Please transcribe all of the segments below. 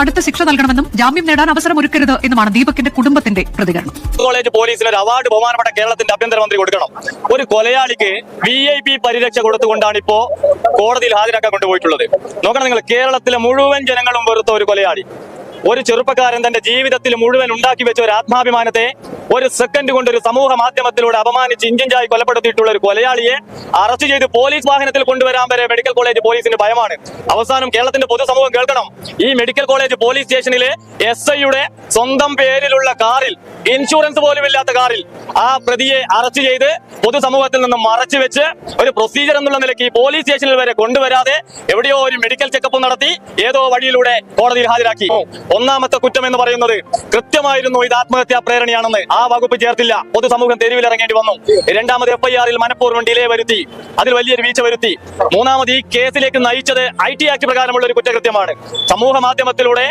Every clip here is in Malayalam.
കടുത്ത ശിക്ഷ നൽകണമെന്നും ജാമ്യം നേടാൻ അവസരം ഒരുക്കരുത് എന്നുമാണ് ദീപകിന്റെ കുടുംബത്തിന്റെ പ്രതികരണം. കോളേജ് പോലീസിന് ഒരു അവാർഡ് ബഹുമാനപ്പെട്ട കേരളത്തിന്റെ ആഭ്യന്തരമന്ത്രി കൊടുക്കണം. ഒരു കൊലയാളിക്ക് വി ഐ പി പരിരക്ഷ കൊടുത്തുകൊണ്ടാണ് ഇപ്പോ കോടതിയിൽ ഹാജരാക്കാൻ കൊണ്ടുപോയിട്ടുള്ളത്. നോക്കണം നിങ്ങൾ കേരളത്തിലെ മുഴുവൻ ജനങ്ങളും വെറുത്ത ഒരു കൊലയാളി. ഒരു ചെറുപ്പക്കാരൻ തന്റെ ജീവിതത്തിൽ മുഴുവൻ ഉണ്ടാക്കി വെച്ച ഒരു ആത്മാഭിമാനത്തെ ഒരു സെക്കൻഡ് കൊണ്ട് ഒരു സമൂഹ മാധ്യമത്തിലൂടെ അപമാനിച്ച് ഇഞ്ചിഞ്ചായി കൊലപ്പെടുത്തിയിട്ടുള്ള ഒരു കൊലയാളിയെ അറസ്റ്റ് ചെയ്ത് പോലീസ് വാഹനത്തിൽ കൊണ്ടുവരാൻ വരെ മെഡിക്കൽ കോളേജ് പോലീസിന് ഭയമാണ്. അവസാനം കേരളത്തിന്റെ പൊതുസമൂഹം കേൾക്കണം. ഈ മെഡിക്കൽ കോളേജ് പോലീസ് സ്റ്റേഷനിലെ എസ് ഐയുടെ സ്വന്തം പേരിലുള്ള കാറിൽ ഇൻഷുറൻസ് പോലും ഇല്ലാത്ത കാറിൽ ആ പ്രതിയെ അറസ്റ്റ് ചെയ്ത് പൊതുസമൂഹത്തിൽ നിന്ന് മറച്ചു വെച്ച് ഒരു പ്രൊസീജിയർ എന്നുള്ള നിലയ്ക്ക് ഈ പോലീസ് സ്റ്റേഷനിൽ വരെ കൊണ്ടുവരാതെ എവിടെയോ ഒരു മെഡിക്കൽ ചെക്കപ്പ് നടത്തി ഏതോ വഴിയിലൂടെ കോടതിയിൽ ഹാജരാക്കി. ഒന്നാമത്തെ കുറ്റം എന്ന് പറയുന്നത് കൃത്യമായിരുന്നു ഇത് ആത്മഹത്യാ പ്രേരണയാണെന്ന്. ആ വകുപ്പ് ചേർത്തില്ല. പൊതുസമൂഹം തെരുവിൽ ഇറങ്ങേണ്ടി വന്നു. രണ്ടാമത് എഫ് ഐ ആറിൽ മനഃപൂർവം ഡിലേ വരുത്തി. അതിൽ വലിയൊരു വീഴ്ച വരുത്തി. മൂന്നാമത് ഈ കേസിലേക്ക് നയിച്ചത് ഐ ടി ആക്ട് പ്രകാരമുള്ള ഒരു കുറ്റകൃത്യമാണ്. സമൂഹ മാധ്യമത്തിലൂടെ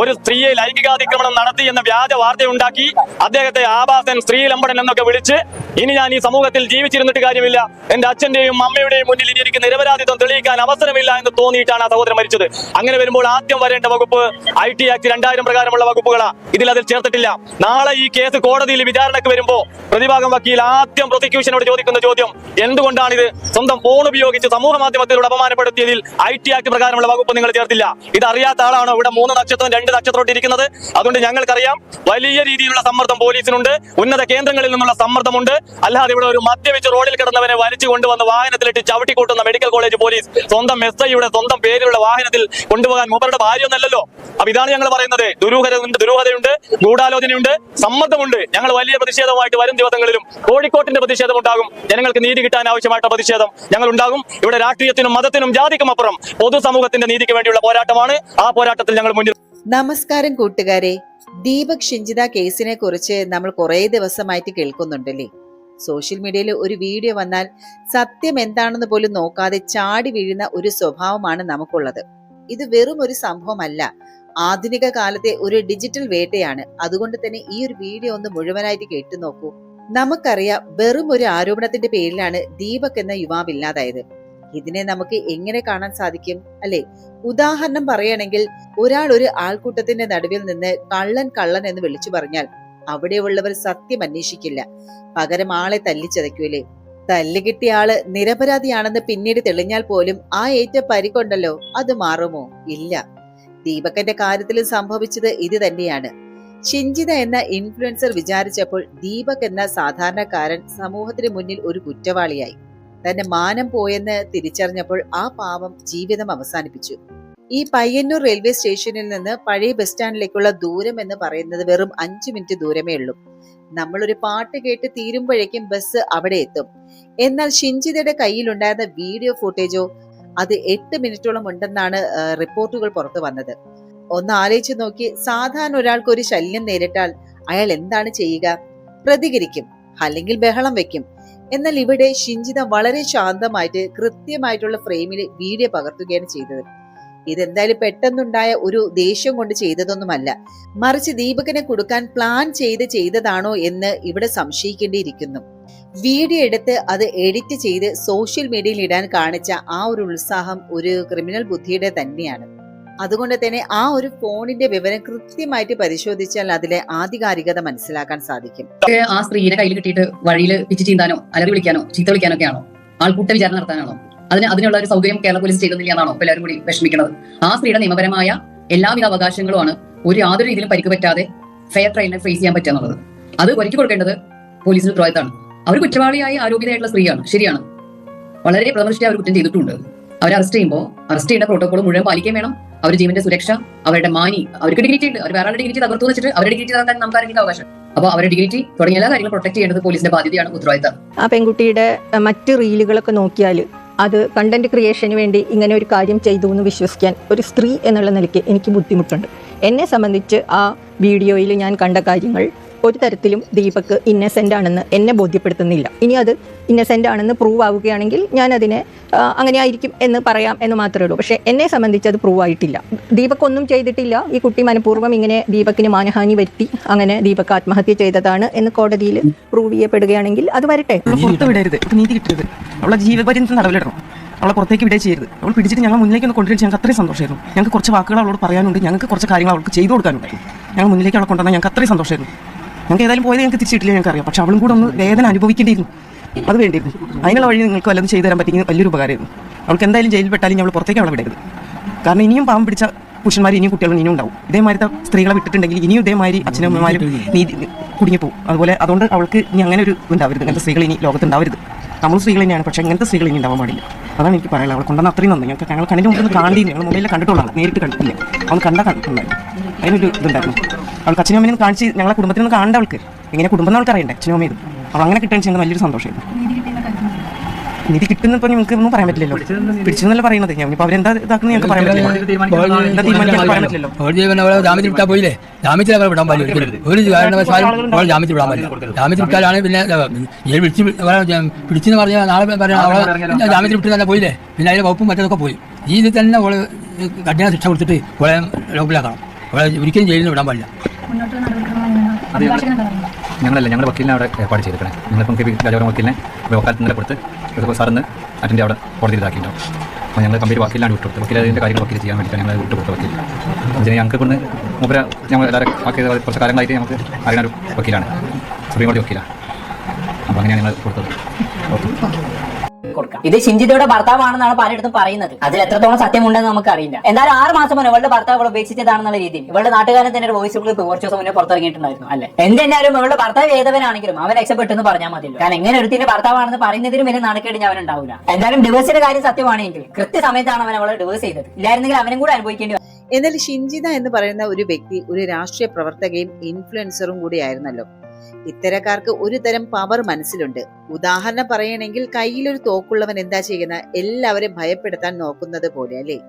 ഒരു സ്ത്രീയെ ലൈംഗികാതിക്രമണം നടത്തി എന്ന വ്യാജ വാർത്തയുണ്ടാക്കി അദ്ദേഹത്തെ ആഭാസൻ സ്ത്രീലമ്പടൻ എന്നൊക്കെ വിളിച്ച് ഇനി ഞാൻ ഈ സമൂഹത്തിൽ ജീവിച്ചിരുന്നിട്ട് കാര്യമില്ല. എന്റെ അച്ഛന്റെയും അമ്മയുടെയും മുന്നിൽ ഇനി എനിക്ക് നിരപരാധിത്വം തെളിയിക്കാൻ അവസരമില്ല എന്ന് തോന്നിയിട്ടാണ് ആ സഹോദരൻ മരിച്ചത്. അങ്ങനെ വരുമ്പോൾ ആദ്യം വരേണ്ട വകുപ്പ് ഐ ടി രണ്ടായിരം പ്രകാരമുള്ള വകുപ്പുകളാണ് ഇതിൽ അതിൽ ചേർത്തിട്ടില്ല. നാളെ ഈ കേസ് കോടതിയിൽ വിചാരണയ്ക്ക് വരുമ്പോ പ്രതിഭാഗം വക്കീൽ ആദ്യം പ്രോസിക്യൂഷനോട് ചോദിക്കുന്ന ചോദ്യം എന്തുകൊണ്ടാണ് ഇത് സ്വന്തം ഫോൺ ഉപയോഗിച്ച് സമൂഹ മാധ്യമത്തിലൂടെ അപമാനപ്പെടുത്തിയതിൽ ഐ ടി ആക്ട് പ്രകാരമുള്ള വകുപ്പ് നിങ്ങൾ ചേർത്തില്ല. ഇത് അറിയാത്ത ആളാണോ? ഇവിടെ മൂന്ന് നക്ഷത്രം രണ്ട് നക്ഷത്രത്തോട്ട് ഇരിക്കുന്നത് അതുകൊണ്ട് ഞങ്ങൾക്കറിയാം വലിയ രീതിയിലുള്ള സമ്മർദ്ദം പോലീസിനുണ്ട്. ഉന്നത കേന്ദ്രങ്ങളിൽ നിന്നുള്ള സമ്മർദ്ദമുണ്ട്. അല്ലാതെ ഇവിടെ ഒരു മദ്യപിച്ച് റോഡിൽ കിടന്നവനെ വലിച്ചു കൊണ്ടുവന്ന് വാഹനത്തിലിട്ട് ചവിട്ടിക്കൂട്ടുന്ന മെഡിക്കൽ കോളേജ് പോലീസ് സ്വന്തം എസ് ഐയുടെ സ്വന്തം പേരിലുള്ള വാഹനത്തിൽ കൊണ്ടുപോകാൻ മൂപ്പരുടെ ഭാര്യമൊന്നല്ലല്ലോ അപ്പൊ ഇതാണ് ഞങ്ങൾ പറയുന്നത് ദുരൂഹതയുണ്ട് ദുരൂഹതയുണ്ട് ഗൂഢാലോചനയുണ്ട് സമ്മർദ്ദമുണ്ട് ഞങ്ങൾ വലിയ പ്രതിഷേധമായിട്ട് വരും ദിവസങ്ങളിലും കോഴിക്കോട്ടിന്റെ പ്രതിഷേധം ഉണ്ടാകും ജനങ്ങൾക്ക് നീതി കിട്ടാൻ ആവശ്യമായിട്ടുള്ള പ്രതിഷേധം ഞങ്ങൾ ഉണ്ടാകും ഇവിടെ രാഷ്ട്രീയത്തിനും മതത്തിനും ജാതിക്കും അപ്പുറം പൊതുസമൂഹത്തിന്റെ നീതിക്ക് വേണ്ടിയുള്ള പോരാട്ടമാണ്. ആ പോരാട്ടത്തിൽ ഞങ്ങൾ മുന്നിൽ നമസ്കാരം കൂട്ടുകാരെ. ദീപക് ഷിഞ്ചിത കേസിനെ കുറിച്ച് നമ്മൾ കുറേ ദിവസമായിട്ട് കേൾക്കുന്നുണ്ടല്ലേ? സോഷ്യൽ മീഡിയയിൽ ഒരു വീഡിയോ വന്നാൽ സത്യം എന്താണെന്ന് പോലും നോക്കാതെ ചാടി വീഴുന്ന ഒരു സ്വഭാവമാണ് നമുക്കുള്ളത്. ഇത് വെറും ഒരു സംഭവമല്ല. ആധുനിക കാലത്തെ ഒരു ഡിജിറ്റൽ വേട്ടയാണ്. അതുകൊണ്ട് തന്നെ ഈ ഒരു വീഡിയോ ഒന്ന് മുഴുവനായിട്ട് കേട്ടു നോക്കൂ. നമുക്കറിയാം വെറും ഒരു ആരോപണത്തിന്റെ പേരിലാണ് ദീപക് എന്ന യുവാവ് ഇല്ലാതായത്. ഇതിനെ നമുക്ക് എങ്ങനെ കാണാൻ സാധിക്കും? അല്ലെ? ഉദാഹരണം പറയുകയാണെങ്കിൽ ഒരാൾ ഒരു ആൾക്കൂട്ടത്തിന്റെ നടുവിൽ നിന്ന് കള്ളൻ കള്ളൻ എന്ന് വിളിച്ചു പറഞ്ഞാൽ അവിടെയുള്ളവർ സത്യം അന്വേഷിക്കില്ല. പകരം ആളെ തല്ലിച്ചതയ്ക്കൂലേ തല്ല് കിട്ടിയ ആൾ നിരപരാധിയാണെന്ന് പിന്നീട് തെളിഞ്ഞാൽ പോലും ആ ഏറ്റ പരിക്കൊണ്ടല്ലോ അത് മാറുമോ? ഇല്ല. ദീപകന്റെ കാര്യത്തിൽ സംഭവിച്ചത് ഇത് തന്നെയാണ്. ഷിഞ്ചിത എന്ന ഇൻഫ്ലുവൻസർ വിചാരിച്ചപ്പോൾ ദീപക് എന്ന സാധാരണക്കാരൻ സമൂഹത്തിന് മുന്നിൽ ഒരു കുറ്റവാളിയായി. തന്റെ മാനം പോയെന്ന് തിരിച്ചറിഞ്ഞപ്പോൾ ആ പാവം ജീവിതം അവസാനിപ്പിച്ചു. ഈ പയ്യന്നൂർ റെയിൽവേ സ്റ്റേഷനിൽ നിന്ന് പഴയ ബസ് സ്റ്റാൻഡിലേക്കുള്ള ദൂരം എന്ന് പറയുന്നത് വെറും അഞ്ചു മിനിറ്റ് ദൂരമേ ഉള്ളൂ. നമ്മളൊരു പാട്ട് കേട്ട് തീരുമ്പോഴേക്കും ബസ് അവിടെ എത്തും. എന്നാൽ ഷിൻജിതയുടെ കയ്യിലുണ്ടായിരുന്ന വീഡിയോ ഫുട്ടേജോ അത് എട്ട് മിനിറ്റോളം ഉണ്ടെന്നാണ് റിപ്പോർട്ടുകൾ പുറത്തു വന്നത്. ഒന്ന് ആലോചിച്ച് നോക്കി സാധാരണ ഒരാൾക്ക് ഒരു ശല്യം നേരിട്ടാൽ അയാൾ എന്താണ് ചെയ്യുക? പ്രതികരിക്കും അല്ലെങ്കിൽ ബഹളം വെക്കും. എന്നാൽ ഇവിടെ ഷിഞ്ചിത വളരെ ശാന്തമായിട്ട് കൃത്യമായിട്ടുള്ള ഫ്രെയിമിൽ വീഡിയോ പകർത്തുകയാണ് ചെയ്തത്. ഇതെന്തായാലും പെട്ടെന്നുണ്ടായ ഒരു ദേഷ്യം കൊണ്ട് ചെയ്തതൊന്നുമല്ല. മറിച്ച് ദീപകനെ കൊടുക്കാൻ പ്ലാൻ ചെയ്ത് ചെയ്തതാണോ എന്ന് ഇവിടെ സംശയിക്കേണ്ടിയിരിക്കുന്നു. വീഡിയോ എടുത്ത് അത് എഡിറ്റ് ചെയ്ത് സോഷ്യൽ മീഡിയയിൽ ഇടാൻ കാണിച്ച ആ ഒരു ഉത്സാഹം ഒരു ക്രിമിനൽ ബുദ്ധിയുടെ തന്നെയാണ്. അതുകൊണ്ട് തന്നെ ആ ഒരു ഫോണിന്റെ വിവരം കൃത്യമായിട്ട് പരിശോധിച്ചാൽ അതിലെ ആധികാരികത മനസ്സിലാക്കാൻ സാധിക്കും. ആ സ്ത്രീനെ കയ്യിൽ കിട്ടിയിട്ട് വഴിയിൽ പിച്ച് ചീന്താനോ അലറി വിളിക്കാനോ ചീത്ത വിളിക്കാനോ ഒക്കെയാണോ ആൾക്കൂട്ട വിചാരണ നടത്താനാണോ? അതിന് അതിനുള്ള ഒരു സൗകര്യം കേരള പോലീസ് ചെയ്യുന്നില്ല എന്നാണോ എല്ലാവരും കൂടി വിഷമിക്കുന്നത്? ആ സ്ത്രീയുടെ നിയമപരമായ എല്ലാവിധ അവകാശങ്ങളുമാണ് ഒരു യാതൊരു രീതിയിലും പരിക്ക് പറ്റാതെ ഫെയർ ട്രയലിനെ ഫേസ് ചെയ്യാൻ പറ്റുക എന്നുള്ളത്. അത് ഒരുക്കി കൊടുക്കേണ്ടത് പോലീസിന്റെ ഉത്തരവാദിത്തമാണ് അവർ കുറ്റവാളിയായി ആരോഗ്യതയായിട്ടുള്ള സ്ത്രീയാണ്. ശരിയാണ്. വളരെ പ്രദർശിച്ച് അവർ കുറ്റം ചെയ്തിട്ടുണ്ട്. അവരെ അറസ്റ്റ് ചെയ്യുമ്പോൾ അറസ്റ്റ് ചെയ്യേണ്ട പ്രോട്ടോകോൾ മുഴുവൻ പാലിക്കാൻ വേണം. അവരുടെ ജീവന്റെ സുരക്ഷ അവരുടെ മാനി അവർക്ക് ഡിഗ്രിറ്റി ഉണ്ട്. അവർ വേറെ ഡിഗ്നിറ്റി തകർത്തു വെച്ചിട്ട് അവരുടെ ഡിഗ്നിറ്റി തകർക്കാൻ നമുക്ക് ആരെങ്കിലും അവകാശം? അപ്പോൾ അവരുടെ ഡിഗ്രിറ്റി തുടങ്ങിയ എല്ലാ കാര്യങ്ങളും പ്രൊട്ടക്ട് ചെയ്യേണ്ടത് പോലീസിന്റെ ബാധ്യതയാണ് ഉത്തരവാദിത്തം ആ പെൺകുട്ടിയുടെ മറ്റ് റീലുകളൊക്കെ നോക്കിയാൽ അത് കണ്ടന്റ് ക്രിയേഷന് വേണ്ടി ഇങ്ങനെ ഒരു കാര്യം ചെയ്തു എന്ന് വിശ്വസിക്കാൻ ഒരു സ്ത്രീ എന്നുള്ള നിലയ്ക്ക് എനിക്ക് ബുദ്ധിമുട്ടുണ്ട്. എന്നെ സംബന്ധിച്ച് ആ വീഡിയോയിൽ ഞാൻ കണ്ട കാര്യങ്ങൾ ഒരു തരത്തിലും ദീപക് ഇന്നസെന്റ് ആണെന്ന് എന്നെ ബോധ്യപ്പെടുത്തുന്നില്ല. ഇനി അത് ഇന്നസെന്റ് ആണെന്ന് പ്രൂവ് ആവുകയാണെങ്കിൽ ഞാൻ അതിനെ അങ്ങനെ ആയിരിക്കും എന്ന് പറയാം എന്ന് മാത്രമേ ഉള്ളൂ. പക്ഷേ എന്നെ സംബന്ധിച്ച് അത് പ്രൂവ് ആയിട്ടില്ല. ദീപക് ഒന്നും ചെയ്തിട്ടില്ല. ഈ കുട്ടി മനഃപൂർവം ഇങ്ങനെ ദീപക്കിന് മാനഹാനി വരുത്തി അങ്ങനെ ദീപക് ആത്മഹത്യ ചെയ്തതാണ് എന്ന് കോടതിയിൽ പ്രൂവ് ചെയ്യപ്പെടുകയാണെങ്കിൽ അത് വരട്ടെ. നീതി കിട്ടരുത്. അവളെ ജീവപര്യന്തം അവളെ പുറത്തേക്ക് വിടേ ചെയ്യരുത്. അവൾ പിടിച്ചിട്ട് ഞങ്ങൾ മുന്നിലേക്ക് ഒന്ന് കൊണ്ടുവരും ഞങ്ങൾക്ക് അത്രയും സന്തോഷമായിരുന്നു. ഞങ്ങൾക്ക് കുറച്ച് വാക്കുകൾ അവളോട് പറയാനുണ്ട്. ഞങ്ങൾക്ക് കുറച്ച് കാര്യങ്ങൾ അവൾക്ക് ചെയ്തു കൊടുക്കാനുണ്ടായിരുന്നു. ഞങ്ങൾ മുന്നിലേക്ക് അവളെ കൊണ്ടുവന്നാൽ ഞങ്ങൾക്ക് അത്രയും സന്തോഷമായിരുന്നു. ഞങ്ങൾക്ക് ഏതായാലും പോയത് ഞങ്ങൾക്ക് തിരിച്ചിട്ടില്ല ഞങ്ങൾക്ക് അറിയാം. പക്ഷെ അവളും കൂടെ ഒന്ന് വേദന അനുഭവിക്കേണ്ടിയിരുന്നു. അത് വേണ്ടിയിരുന്നു. അതിനുള്ള വഴി നിങ്ങൾക്ക് വല്ലതും ചെയ്തു തരാൻ പറ്റിയെങ്കിൽ വലിയൊരു ഉപകാരമായിരുന്നു. അവൾക്ക് എന്തായാലും ജയിലിൽ പെട്ടാലും ഞങ്ങൾ പുറത്തേക്ക് അവളെ വിടരുത്. കാരണം ഇനിയും പാവം പിടിച്ച പുരുഷന്മാർ ഇനിയും കുട്ടികളും ഇനിയും ഉണ്ടാവും. ഇതേമാതിരത്തെ സ്ത്രീകളെ വിട്ടിട്ടുണ്ടെങ്കിൽ ഇനിയും ഇതേമാതിരി അച്ഛനും അമ്മമാരും നീതി കുടുങ്ങിപ്പോവും. അതുപോലെ അതുകൊണ്ട് അവൾക്ക് ഇനി അങ്ങനെ ഒരു ഉണ്ടാവരുത് അങ്ങനത്തെ സ്ത്രീകൾ ഇനി ലോകത്ത് ഉണ്ടാവരുത്. നമ്മൾ സ്ത്രീകൾ തന്നെയാണ്. പക്ഷേ ഇങ്ങനത്തെ സ്ത്രീകൾ ഇനി ഉണ്ടാവാൻ പാടില്ല. അതാണ് എനിക്ക് പറയാനുള്ളത്. അവളെ കൊണ്ടുവന്ന അത്രയും നന്ദി. ഞങ്ങൾക്ക് ഞങ്ങൾ കണ്ണിന് മുമ്പ് കാണില്ല ഞങ്ങൾ മൊബൈലിൽ കണ്ടിട്ടുള്ളതാണ്. നേരിട്ട് കണ്ടിട്ടില്ല. അവൻ കണ്ട കണ്ടിട്ടുണ്ടായിരുന്നു. അതിനൊരു ഇതുണ്ടായിരുന്നു. അവൾക്ക് അച്ഛനും അമ്മയും കാണിച്ച് ഞങ്ങളെ കുടുംബത്തിൽ നിന്ന് കാണേണ്ട അവൾക്ക്. എങ്ങനെ കുടുംബം എന്ന് അവൾക്ക് അറിയണ്ടേ? അച്ഛനും അമ്മയും അവൾ അങ്ങനെ കിട്ടാൻ ചെയ്യുന്നത് വലിയൊരു സന്തോഷമായിരുന്നു. നിധി കിട്ടുന്ന ഇപ്പൊ നിങ്ങൾക്ക് ഒന്നും പറയാൻ പറ്റില്ലല്ലോ. പിടിച്ചെന്നല്ല പറയുന്നത് ഞാൻ ഇപ്പൊ അവരെന്താ ഇതാക്കുന്നത് ഞങ്ങൾക്ക് പറയാൻ പറ്റില്ലല്ലോ. ജാമ്യത്തിൽ വിട്ടാൽ പോയില്ലേ? ജാമ്യത്തിൽ അവരെ വിടാൻ പറ്റില്ല. ഒരു കാരണവശാലും ജാമ്യത്തിൽ വിടാൻ പറ്റില്ല ജാമ്യത്തിൽ വിട്ടാലാണ് പിന്നെ അവളെ പിടിച്ചെന്ന് പറഞ്ഞാൽ നാളെ പറയാം അവളെ ജാമ്യത്തിൽ വിട്ട് തന്നെ പോയില്ലേ? പിന്നെ അതിന്റെ വകുപ്പും മറ്റൊക്കെ പോയി. ഈ ഇതിൽ തന്നെ അവൾ കഠിന ശിക്ഷ കൊടുത്തിട്ട് അവളെ ലോക്കിലാക്കണം അവളെ ഒരിക്കലും ജയിലിൽ നിന്ന് വിടാൻ പാടില്ല. ഞങ്ങളല്ല ഞങ്ങൾ വക്കീലിനെ അവിടെ ഏർപ്പാട് ചെയ്തിരിക്കണേ? ഞങ്ങളിപ്പം കെ പി രാജപുരം വക്കീലിനെ വക്കാലത്തിന്റെ കൊടുത്ത് ഇതിപ്പോൾ സാറിന് അറ്റൻഡ് അവിടെ കോടതിയിൽ ഇതാക്കിയിട്ടുണ്ടാവും അപ്പോൾ ഞങ്ങൾ കമ്പനി വക്കീലാണ് വിട്ടു കൊടുത്തത് വക്കീൽ അതിന്റെ കാര്യങ്ങൾ വക്കീൽ ചെയ്യാൻ വേണ്ടിയിട്ട് ഞങ്ങൾ വിട്ടു കൊടുത്ത വക്കീൽ അതിന് ഞങ്ങൾക്ക് കൊണ്ട് മുപ്പര ഞങ്ങൾ എല്ലാവരും ആക്കിയത് കുറച്ച് കാലങ്ങളായിട്ട് നമുക്ക് അറിയുന്ന ഒരു വക്കീലാണ്. സുപ്രീം കോടതി വക്കീലാണ്. അപ്പോൾ അങ്ങനെയാണ് ഞങ്ങൾ കൊടുത്തത്. കൊടുക്കാം. ഇത് ഷിഞ്ചിതയുടെ ഭർത്താവാണെന്നാണ് പലയിടത്തും പറയുന്നത്. അതിൽ എത്രത്തോളം സത്യമുണ്ടെന്ന് നമുക്ക് അറിയില്ല എന്തായാലും ആറ് മാസം മുന്നേ ഇവളുടെ ഭർത്താവ് ഇവിടെ ഉപേക്ഷിച്ചതാണെന്നുള്ള രീതിയിൽ ഇവളുടെ നാട്ടുകാരൻ തന്നെ ഒരു വോയിസ് കുറച്ച് ദിവസം മുന്നേ പുറത്തിറങ്ങിയിട്ടുണ്ടായിരുന്നു അല്ലെ? എന്തെന്നാലും ഇവളുടെ ഭർത്താവ് ഏതവനാണെങ്കിലും അവൻ രക്ഷപ്പെട്ടെന്ന് പറഞ്ഞാൽ മതിയല്ലോ. കാരണം എങ്ങനെ ഒരുത്തിന്റെ ഭർത്താവാണെന്ന് പറയുന്നതിനും വലിയ നാണക്കേട് ഞാൻ ഉണ്ടാവില്ല എന്തായാലും ഡിവേഴ്സിന്റെ കാര്യം സത്യമാണെങ്കിൽ കൃത്യസമയത്താണ് അവൻ അവളെ ഡിവേഴ്സ് ചെയ്തത്. ഇല്ലായിരുന്നെങ്കിൽ അവനും കൂടെ അനുഭവിക്കേണ്ടി. എന്നാൽ ഷിഞ്ചിത എന്ന് പറയുന്ന ഒരു വ്യക്തി ഒരു രാഷ്ട്രീയ പ്രവർത്തകയും ഇൻഫ്ലുവൻസറും കൂടിയായിരുന്നല്ലോ. ഇത്തരക്കാർക്ക് ഒരു തരം പവർ മനസ്സിലുണ്ട്. ഉദാഹരണം പറയണമെങ്കിൽ കയ്യിലൊരു തോക്കുള്ളവൻ എന്താ ചെയ്യുന്ന? എല്ലാവരെയും ഭയപ്പെടുത്താൻ നോക്കുന്നത് പോലെ അല്ലേ?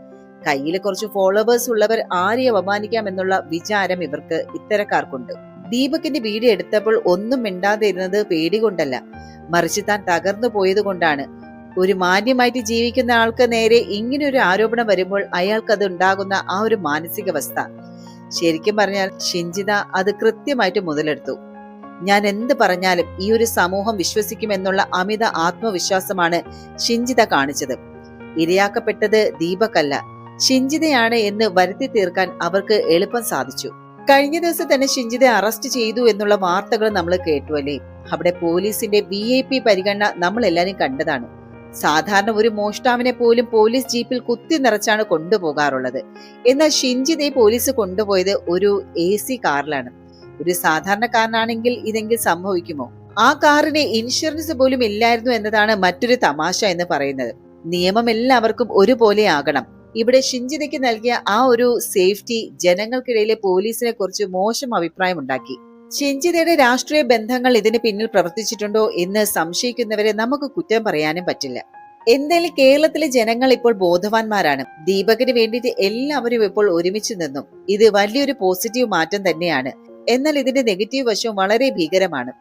കയ്യിൽ കുറച്ച് ഫോളോവേഴ്സ് ഉള്ളവർ ആരെ അപമാനിക്കാം എന്നുള്ള വിചാരം ഇവർക്ക് ഇത്തരക്കാർക്കുണ്ട്. ദീപകിന്റെ വീഡിയോ എടുത്തപ്പോൾ ഒന്നും മിണ്ടാതെ ഇരുന്നത് പേടി കൊണ്ടല്ല. മറിച്ച് താൻ തകർന്നു പോയത് കൊണ്ടാണ്. ഒരു മാന്യമായിട്ട് ജീവിക്കുന്ന ആൾക്ക് നേരെ ഇങ്ങനെ ഒരു ആരോപണം വരുമ്പോൾ അയാൾക്ക് അത് ഉണ്ടാകുന്ന ആ ഒരു മാനസികാവസ്ഥ. ശരിക്കും പറഞ്ഞാൽ ഷിഞ്ചിത അത് കൃത്യമായിട്ട് മുതലെടുത്തു. ഞാൻ എന്ത് പറഞ്ഞാലും ഈ ഒരു സമൂഹം വിശ്വസിക്കുമെന്നുള്ള അമിത ആത്മവിശ്വാസമാണ് ഷിഞ്ചിത കാണിച്ചത്. ഇരയാക്കപ്പെട്ടത് ദീപക്കല്ല. ഷിഞ്ചിതയാണ് എന്ന് വരുത്തി തീർക്കാൻ അവർക്ക് എളുപ്പം സാധിച്ചു. കഴിഞ്ഞ ദിവസം തന്നെ ഷിഞ്ചിതെ അറസ്റ്റ് ചെയ്തു എന്നുള്ള വാർത്തകൾ നമ്മൾ കേട്ടു അല്ലേ? അവിടെ പോലീസിന്റെ വി ഐ പി പരിഗണന നമ്മൾ എല്ലാവരും കണ്ടതാണ്. സാധാരണ ഒരു മോഷ്ടാവിനെ പോലും പോലീസ് ജീപ്പിൽ കുത്തി നിറച്ചാണ് കൊണ്ടുപോകാറുള്ളത്. എന്നാൽ ഷിഞ്ചിതെ പോലീസ് കൊണ്ടുപോയത് ഒരു എ സി കാറിലാണ്. ഒരു സാധാരണക്കാരനാണെങ്കിൽ ഇതെങ്കിൽ സംഭവിക്കുമോ? ആ കാറിന് ഇൻഷുറൻസ് പോലും ഇല്ലായിരുന്നു എന്നതാണ് മറ്റൊരു തമാശ എന്ന് പറയുന്നത്. നിയമം എല്ലാവർക്കും ഒരുപോലെ ആകണം. ഇവിടെ ഷിഞ്ചിതയ്ക്ക് നൽകിയ ആ ഒരു സേഫ്റ്റി ജനങ്ങൾക്കിടയിലെ പോലീസിനെ കുറിച്ച് മോശം അഭിപ്രായം ഉണ്ടാക്കി ഷിഞ്ചിതയുടെ രാഷ്ട്രീയ ബന്ധങ്ങൾ ഇതിന് പിന്നിൽ പ്രവർത്തിച്ചിട്ടുണ്ടോ എന്ന് സംശയിക്കുന്നവരെ നമുക്ക് കുറ്റം പറയാനും പറ്റില്ല. എന്തായാലും കേരളത്തിലെ ജനങ്ങൾ ഇപ്പോൾ ബോധവാന്മാരാണ്. ദീപകിന് വേണ്ടിയിട്ട് എല്ലാവരും ഇപ്പോൾ ഒരുമിച്ച് നിന്നും. ഇത് വലിയൊരു പോസിറ്റീവ് മാറ്റം തന്നെയാണ്. എന്നാൽ ഇതിന്റെ നെഗറ്റീവ് വശവും വളരെ ഭീകരമാണ്.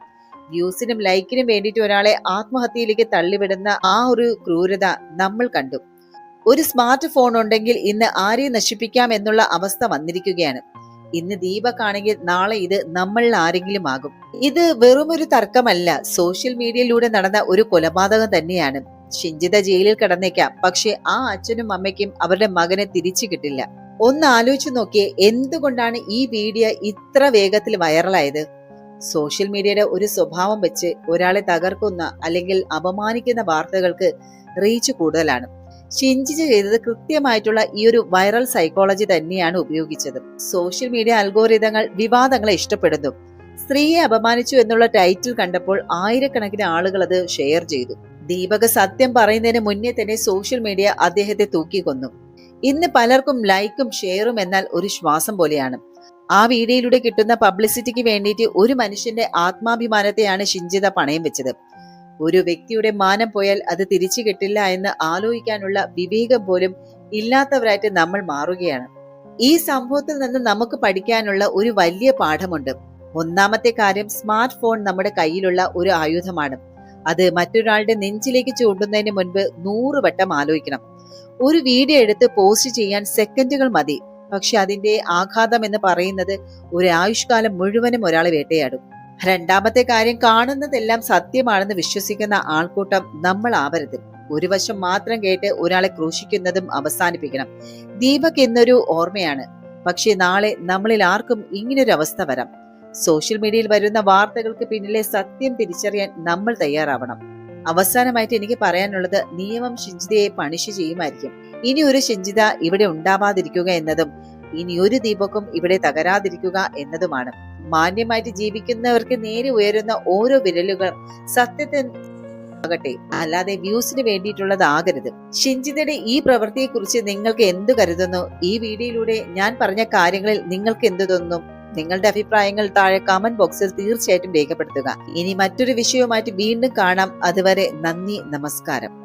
വ്യൂസിനും ലൈക്കിനും വേണ്ടിയിട്ട് ഒരാളെ ആത്മഹത്യയിലേക്ക് തള്ളിവിടുന്ന ആ ഒരു ക്രൂരത നമ്മൾ കണ്ടു. ഒരു സ്മാർട്ട് ഫോൺ ഉണ്ടെങ്കിൽ ഇന്ന് ആരെയും നശിപ്പിക്കാം എന്നുള്ള അവസ്ഥ വന്നിരിക്കുകയാണ്. ഇന്ന് ദീപക്കാണെങ്കിൽ നാളെ ഇത് നമ്മളിൽ ആരെങ്കിലും ആകും. ഇത് വെറും ഒരു തർക്കമല്ല. സോഷ്യൽ മീഡിയയിലൂടെ നടന്ന ഒരു കൊലപാതകം തന്നെയാണ്. ഷിഞ്ചിത ജയിലിൽ കിടന്നേക്കാം. പക്ഷെ ആ അച്ഛനും അമ്മയ്ക്കും അവരുടെ മകനെ തിരിച്ചു കിട്ടില്ല. ഒന്ന് ആലോചിച്ച് നോക്കിയേ എന്തുകൊണ്ടാണ് ഈ വീഡിയോ ഇത്ര വേഗത്തിൽ വൈറലായത്? സോഷ്യൽ മീഡിയയുടെ ഒരു സ്വഭാവം വെച്ച് ഒരാളെ തകർക്കുന്ന അല്ലെങ്കിൽ അപമാനിക്കുന്ന വാർത്തകൾക്ക് റീച്ച് കൂടുതലാണ്. ചിഞ്ചിച്ച് ചെയ്തത് കൃത്യമായിട്ടുള്ള ഈ ഒരു വൈറൽ സൈക്കോളജി തന്നെയാണ് ഉപയോഗിച്ചത്. സോഷ്യൽ മീഡിയ അൽഗോരിതങ്ങൾ വിവാദങ്ങളെ ഇഷ്ടപ്പെടുന്നു. സ്ത്രീയെ അപമാനിച്ചു എന്നുള്ള ടൈറ്റിൽ കണ്ടപ്പോൾ ആയിരക്കണക്കിന് ആളുകൾ അത് ഷെയർ ചെയ്തു. ദീപക സത്യം പറയുന്നതിന് മുന്നേ തന്നെ സോഷ്യൽ മീഡിയ അദ്ദേഹത്തെ തൂക്കിക്കൊന്നു. ഇന്ന് പലർക്കും ലൈക്കും ഷെയറും എന്നാൽ ഒരു ശ്വാസം പോലെയാണ്. ആ വീഡിയോയിലൂടെ കിട്ടുന്ന പബ്ലിസിറ്റിക്ക് വേണ്ടിയിട്ട് ഒരു മനുഷ്യന്റെ ആത്മാഭിമാനത്തെയാണ് ഷിഞ്ചിത പണയം വെച്ചത്. ഒരു വ്യക്തിയുടെ മാനം പോയാൽ അത് തിരിച്ചു കിട്ടില്ല എന്ന് ആലോചിക്കാനുള്ള വിവേകം പോലും ഇല്ലാത്തവരായിട്ട് നമ്മൾ മാറുകയാണ്. ഈ സംഭവത്തിൽ നിന്ന് നമുക്ക് പഠിക്കാനുള്ള ഒരു വലിയ പാഠമുണ്ട്. ഒന്നാമത്തെ കാര്യം സ്മാർട്ട് ഫോൺ നമ്മുടെ കയ്യിലുള്ള ഒരു ആയുധമാണ്. അത് മറ്റൊരാളുടെ നെഞ്ചിലേക്ക് ചൂണ്ടുന്നതിന് മുൻപ് നൂറ് വട്ടം ആലോചിക്കണം. ഒരു വീഡിയോ എടുത്ത് പോസ്റ്റ് ചെയ്യാൻ സെക്കൻഡുകൾ മതി. പക്ഷെ അതിന്റെ ആഘാതം എന്ന് പറയുന്നത് ഒരു ആയുഷ്കാലം മുഴുവനും ഒരാളെ വേട്ടയാടും. രണ്ടാമത്തെ കാര്യം കാണുന്നതെല്ലാം സത്യമാണെന്ന് വിശ്വസിക്കുന്ന ആൾക്കൂട്ടം നമ്മൾ ആവരുത്. ഒരു വശം മാത്രം കേട്ട് ഒരാളെ ക്രൂശിക്കുന്നതും അവസാനിപ്പിക്കണം. ദീപക് എന്നൊരു ഓർമ്മയാണ്. പക്ഷേ നാളെ നമ്മളിൽ ആർക്കും ഇങ്ങനൊരു അവസ്ഥ വരാം. സോഷ്യൽ മീഡിയയിൽ വരുന്ന വാർത്തകൾക്ക് പിന്നിലെ സത്യം തിരിച്ചറിയാൻ നമ്മൾ തയ്യാറാവണം. അവസാനമായിട്ട് എനിക്ക് പറയാനുള്ളത് നിയമം ഷിഞ്ചിതയെ പണിഷ് ചെയ്യുമായിരിക്കും. ഇനി ഒരു ഷിഞ്ചിത ഇവിടെ ഉണ്ടാവാതിരിക്കുക എന്നതും ഇനി ഒരു ദീപക്കും ഇവിടെ തകരാതിരിക്കുക എന്നതുമാണ്. മാന്യമായിട്ട് ജീവിക്കുന്നവർക്ക് നേരെ ഉയരുന്ന ഓരോ വിരലുകൾ സത്യത്തെ ആകട്ടെ അല്ലാതെ വ്യൂസിന് വേണ്ടിയിട്ടുള്ളതാകരുത്. ഷിഞ്ചിതയുടെ ഈ പ്രവൃത്തിയെക്കുറിച്ച് നിങ്ങൾക്ക് എന്തു കരുതുന്നു? ഈ വീഡിയോയിലൂടെ ഞാൻ പറഞ്ഞ കാര്യങ്ങളിൽ നിങ്ങൾക്ക് എന്തു തോന്നുന്നു? നിങ്ങളുടെ അഭിപ്രായങ്ങൾ താഴെ കമന്റ് ബോക്സിൽ തീർച്ചയായിട്ടും രേഖപ്പെടുത്തുക. ഇനി മറ്റൊരു വിഷയവുമായിട്ട് വീണ്ടും കാണാം. അതുവരെ നന്ദി നമസ്കാരം.